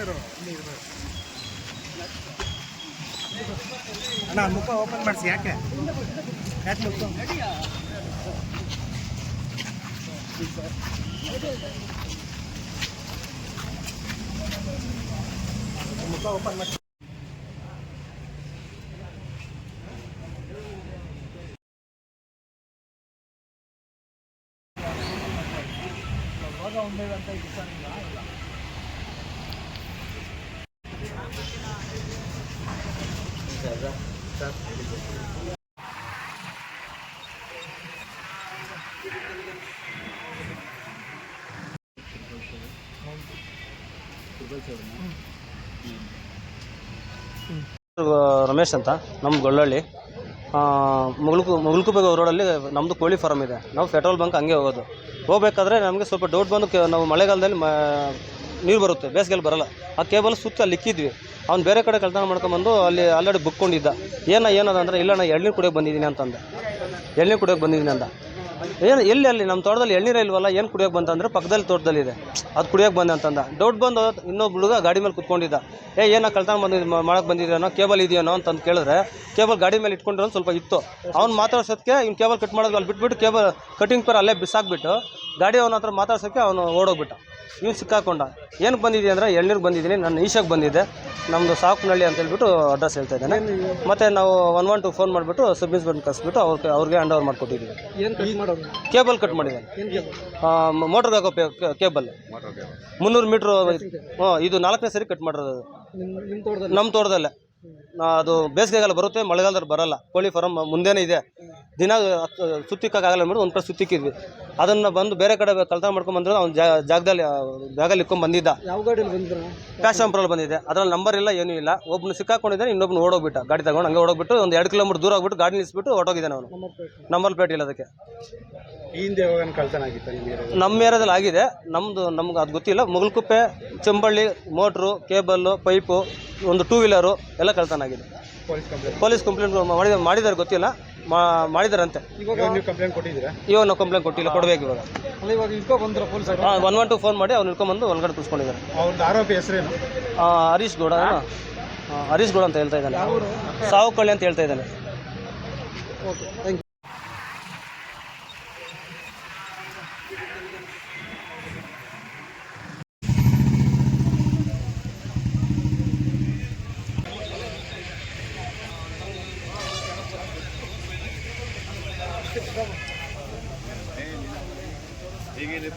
ಇರು ಇಲ್ಲಿ ಇರು ಅಣ್ಣ ಮುಖ ಓಪನ್ ಮಾಡಿಸಿ ಯಾಕೆ ಯಾಕೆ ಮುಖ ಮುಖ ಓಪನ್ ಮಾಡಿ ರಮೇಶ್ ಅಂತ ನಮ್ಮ ಗೊಳ್ಳಳ್ಳಿ. ಮುಗುಳ್ಕು ಬೇಗ ರೋಡಲ್ಲಿ ನಮ್ಮದು ಕೋಳಿ ಫಾರ್ಮ್ ಇದೆ. ನಾವು ಪೆಟ್ರೋಲ್ ಬಂಕ್ ಹಂಗೆ ಹೋಗೋದು. ಹೋಗ್ಬೇಕಾದ್ರೆ ನಮಗೆ ಸ್ವಲ್ಪ ಡೌಟ್ ಬಂದು ನಾವು ಮಳೆಗಾಲದಲ್ಲಿ ನೀರು ಬರುತ್ತೆ. ಬೇಸಿಗೆಯಲ್ಲಿ ಬರಲ್ಲ. ಆ ಕೇಬಲ್ ಸುತ್ತ ಲಿಕ್ಕಿದ್ವಿ. ಅವ್ನು ಬೇರೆ ಕಡೆ ಕಳ್ತನ ಮಾಡ್ಕೊಂಬಂದು ಅಲ್ಲಿ ಆಲ್ರೆಡಿ ಬುಕ್ಕೊಂಡಿದ್ದ ಏನ, ಏನದ ಅಂದರೆ, ಇಲ್ಲ ನಾ ಎಳ್ನೀರು ಕುಡಿಯೋಕೆ ಬಂದಿದ್ದೀನಿ ಅಂತಂದೆ. ಎಳ್ನೀರು ಕುಡಿಯೋಕೆ ಬಂದಿದ್ದೀನಿ ಅಂದ. ಏನು, ಎಲ್ಲಿ ಅಲ್ಲಿ ನಮ್ಮ ತೋಟದಲ್ಲಿ ಎಳ್ನೀರ ಇಲ್ವಲ್ಲ, ಏನು ಕುಡಿಯೋಕೆ ಬಂತಂದ್ರೆ ಪಕ್ಕದಲ್ಲಿ ತೋಟದಲ್ಲಿದೆ. ಅದು ಕುಡಿಯೋಕೆ ಬಂದೆ ಅಂತಂದ. ಡೌಟ್ ಬಂದು ಇನ್ನೊಬ್ಬ ಹುಡುಗ ಗಾಡಿ ಮೇಲೆ ಕುತ್ಕೊಂಡಿದ್ದ. ಏ, ಏನೋ ಕಳ್ತನ ಬಂದಿದ್ದು ಮಾಡಕ್ಕೆ ಬಂದಿದ್ದೀನೋ ಕೇಬಲ್ ಇದೆಯೇನೋ ಅಂತಂದು ಕೇಳಿದ್ರೆ ಕೇಬಲ್ ಗಾಡಿ ಮೇಲೆ ಇಟ್ಕೊಂಡಿರೋ ಸ್ವಲ್ಪ ಇತ್ತು. ಅವ್ನು ಮಾತಾಡ್ಸೋದಕ್ಕೆ ಇವ್ನು ಕೇಬಲ್ ಕಟ್ ಮಾಡೋದು ಅಲ್ಲಿ ಬಿಟ್ಬಿಟ್ಟು ಕೇಬಲ್ ಕಟಿಂಗ್ ಪೇರ್ ಅಲ್ಲೇ ಬಿಸಾಕ್ಬಿಟ್ಟು ಗಾಡಿ ಅವನ ಹತ್ರ ಮಾತಾಡ್ಸೋಕ್ಕೆ ಅವನು ಓಡೋಗ್ಬಿಟ್ಟ. ಇವ್ನು ಸಿಕ್ಕಾಕೊಂಡ. ಏನಕ್ಕೆ ಬಂದಿದ್ದೀನಿ ಅಂದರೆ ಎಳ್ನೀರು ಬಂದಿದ್ದೀನಿ ನಾನು ಈಶಾಗೆ ಬಂದಿದ್ದೆ. ನಮ್ಮದು ಸಾಕುನಳ್ಳಿ ಅಂತ ಹೇಳ್ಬಿಟ್ಟು ಅಡ್ರೆಸ್ ಹೇಳ್ತಾ ಇದ್ದಾನೆ. ಮತ್ತು ನಾವು ಒನ್ ಒನ್ ಟು ಫೋನ್ ಮಾಡಿಬಿಟ್ಟು ಸಬ್ ಇನ್ಸ್ಪೆಕ್ಟರ್ ಕಳಿಸ್ಬಿಟ್ಟು ಅವ್ರಿಗೆ ಅವ್ರಿಗೆ ಹ್ಯಾಂಡ್ ಓವರ್ ಮಾಡಿಕೊಟ್ಟಿದ್ದೀವಿ. ಏನು ಕಟ್ ಮಾಡೋದು? ಕೇಬಲ್ ಕಟ್ ಮಾಡಿದ್ದಾನೆ. ಮೋಟ್ರ್ಗೆ ಹಾಕೋ ಕೇಬಲ್. ಮುನ್ನೂರು ಮೀಟ್ರ್ ಹ್ಞೂ ಇದು ನಾಲ್ಕನೇ ಸರಿ ಕಟ್ ಮಾಡಿರೋದು ಅದು. ನಿಮ್ಮ ನಿಮ್ಮ ನಮ್ಮ ತೋಟದಲ್ಲೇ. ಅದು ಬೇಸಿಗೆಗಾಲ ಬರುತ್ತೆ ಮಳೆಗಾಲದಲ್ಲಿ ಬರಲ್ಲ. ಕೋಳಿ ಫಾರಮ್ ಮುಂದೆನೇ ಇದೆ. ದಿನ ಸುತ್ತಿಕ್ಕಾಗಲ್ಲ ಅಂದ್ಬಿಟ್ಟು ಒಂದು ಕಡೆ ಸುತ್ತಿಕ್ಕಿದ್ವಿ. ಅದನ್ನು ಬಂದು ಬೇರೆ ಕಡೆ ಕಳ್ತನ ಮಾಡ್ಕೊಂಡು ಬಂದ್ರೆ ಅವ್ನು ಜಾಗದಲ್ಲಿ ಜಾಗದಲ್ಲಿ ಇಕ್ಕೊಂಡು ಬಂದಿದ್ದ. ಯಾವ ಗಾಡಿಯಲ್ಲಿ ಬಂದಿರ ಪ್ಯಾಶನ್ ಪ್ರೋಲ್ ಬಂದಿದೆ ಅದರಲ್ಲಿ ನಂಬರ್ ಇಲ್ಲ ಏನೂ ಇಲ್ಲ. ಒಬ್ಬನು ಸಿಕ್ಕಾಕೊಂಡಿದ್ದಾನೆ ಇನ್ನೊಬ್ಬನು ಓಡೋಗ್ಬಿಟ್ಟ. ಗಾಡಿ ತಗೊಂಡು ಹಂಗೆ ಓಡೋಗ್ಬಿಟ್ಟು ಒಂದು ಎರಡು ಕಿಲೋಮೀಟರ್ ದೂರ ಹೋಗ್ಬಿಟ್ಟು ಗಾಡಿ ನಿಲ್ಲಿಸ್ಬಿಟ್ಟು ಹೊಟ್ಟೋಗಿದ್ದಾನೆ ಅವನು ನಂಬರ್ ಪ್ಲೇಟ್ ನಂಬರ್ ಪ್ಲೇಟ್ ಇಲ್ಲ ಅದಕ್ಕೆ. ಈ ಹಿಂದೆ ಕಳ್ತನ ಆಗಿತ್ತು ನಮ್ಮ ಏರಿಯಾದಲ್ಲಿ? ಆಗಿದೆ. ನಮ್ಮದು ನಮ್ಗೆ ಅದು ಗೊತ್ತಿಲ್ಲ. Mugalkuppe Chamballi motor cable pipe ಒಂದು ಟೂ ವೀಲರು ಎಲ್ಲ ಕಳ್ತನ ಆಗಿದೆ. ಪೊಲೀಸ್ ಕಂಪ್ಲೇಂಟ್ ಪೊಲೀಸ್ ಕಂಪ್ಲೇಂಟ್ ಮಾಡಿದ ಮಾಡಿದ್ದಾರೆ ಗೊತ್ತಿಲ್ಲ. ಮಾಡಿದಾರಂತೆ. ಇವಾಗ ನೀವು ಕಂಪ್ಲೇಂಟ್ ಕೊಟ್ಟಿದ್ದೀರಾ? ಇವಾಗ ನಾವು ಕಂಪ್ಲೇಂಟ್ ಕೊಟ್ಟಿಲ್ಲ ಕೊಡಬೇಕು ಇವಾಗ. ಅಲ್ಲ ಇವಾಗ ಇಟ್ಕೊ ಬಂದ್ರ ಪೊಲೀಸ್ ಹಾಂ ಒನ್ ಒನ್ ಟು ಫೋನ್ ಮಾಡಿ ಅವ್ನು ಇಟ್ಕೊಂಡ್ಬಂದು ಒಳಗಡೆ ಕೂತ್ಕೊಂಡಿದ್ದಾರೆ ಅವ್ರದ್ದು ಆರೋಪಿ ಹೆಸರೇನು? ಹರೀಶ್ ಗೌಡ? ಹರೀಶ್ ಗೌಡ ಅಂತ ಹೇಳ್ತಾ ಇದ್ದಾನೆ. ಸಾವುಕಳ್ಳಿ ಅಂತ ಹೇಳ್ತಾ ಇದ್ದಾನೆ. ಓಕೆ ಥ್ಯಾಂಕ್ ಯು ಹೇಗಿದೆ